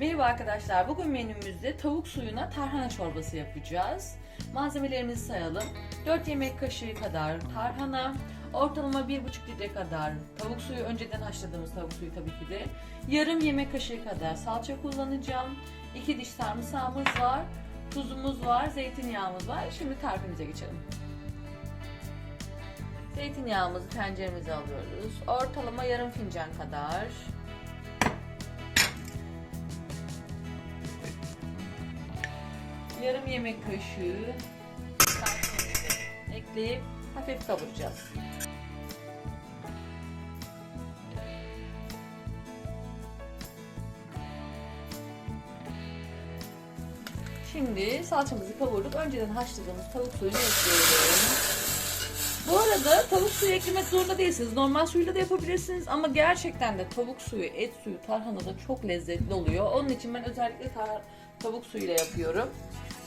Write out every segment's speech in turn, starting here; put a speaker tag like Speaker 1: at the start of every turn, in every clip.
Speaker 1: Merhaba arkadaşlar. Bugün menümüzde tavuk suyuna tarhana çorbası yapacağız. Malzemelerimizi sayalım. 4 yemek kaşığı kadar tarhana, ortalama 1,5 litre kadar tavuk suyu, önceden haşladığımız tavuk suyu tabii ki de. Yarım yemek kaşığı kadar salça kullanacağım. 2 diş sarımsağımız var. Tuzumuz var, zeytinyağımız var. Şimdi tarifimize geçelim. Zeytinyağımızı tenceremize alıyoruz. Ortalama yarım fincan kadar. Yarım yemek kaşığı ekleyip hafif kavuracağız. Şimdi salçamızı kavurduk. Önceden haşladığımız tavuk suyunu ekliyorum. Bu arada tavuk suyu eklemek zorunda değilsiniz. Normal suyla da yapabilirsiniz ama gerçekten de tavuk suyu, et suyu, tarhana da çok lezzetli oluyor. Onun için ben özellikle tar- tavuk suyuyla yapıyorum.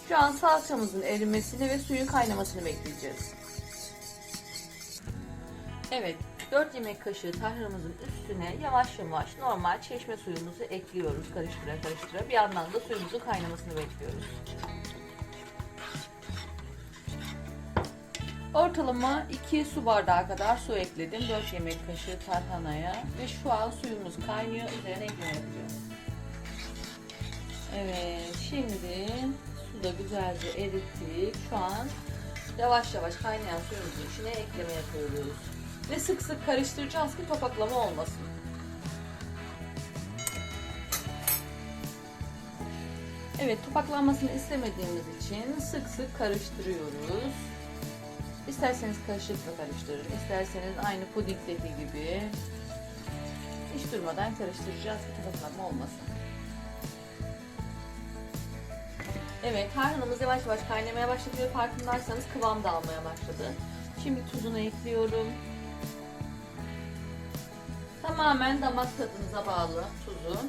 Speaker 1: Şu an salçamızın erimesini ve suyun kaynamasını bekleyeceğiz. Evet, 4 yemek kaşığı tarhanamızın üstüne yavaş yavaş normal çeşme suyumuzu ekliyoruz karıştıra karıştıra. Bir yandan da suyumuzun kaynamasını bekliyoruz. Ortalama 2 su bardağı kadar su ekledim 4 yemek kaşığı tarhanaya ve şu an suyumuz kaynıyor üzerine yapacağız. Evet şimdi suda güzelce erittik. Şu an yavaş yavaş kaynayan suyumuzun içine ekleme yapıyoruz. Ve sık sık karıştıracağız ki topaklama olmasın. Evet topaklanmasını istemediğimiz için sık sık karıştırıyoruz. İsterseniz kaşıkla karıştırın, isterseniz aynı pudingdeki gibi hiç durmadan karıştıracağız ki topaklanma olmasın. Evet, tarhanamız yavaş yavaş kaynamaya başladı ve farkındaysanız kıvam da almaya başladı. Şimdi tuzunu ekliyorum. Tamamen damak tadınıza bağlı tuzu.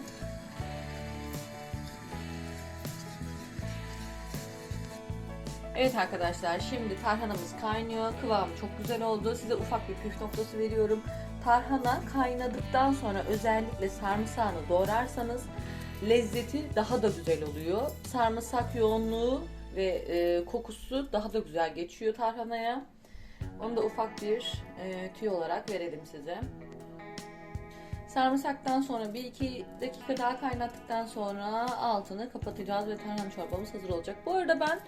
Speaker 1: Evet arkadaşlar şimdi tarhanamız kaynıyor. Kıvamı çok güzel oldu. Size ufak bir püf noktası veriyorum. Tarhana kaynadıktan sonra özellikle sarımsağını doğrarsanız lezzeti daha da güzel oluyor. Sarımsak yoğunluğu ve e, kokusu daha da güzel geçiyor tarhanaya. Onu da ufak bir e, tüy olarak verelim size. Sarımsaktan sonra 1-2 dakika daha kaynattıktan sonra altını kapatacağız ve tarhana çorbamız hazır olacak. Bu arada ben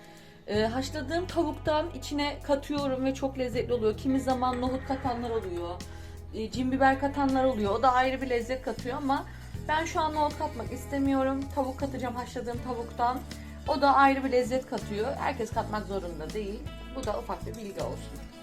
Speaker 1: e, haşladığım tavuktan içine katıyorum ve çok lezzetli oluyor. Kimi zaman nohut katanlar oluyor. E, cin biber katanlar oluyor. O da ayrı bir lezzet katıyor ama ben şu an nohut katmak istemiyorum. Tavuk katacağım haşladığım tavuktan. O da ayrı bir lezzet katıyor. Herkes katmak zorunda değil. Bu da ufak bir bilgi olsun.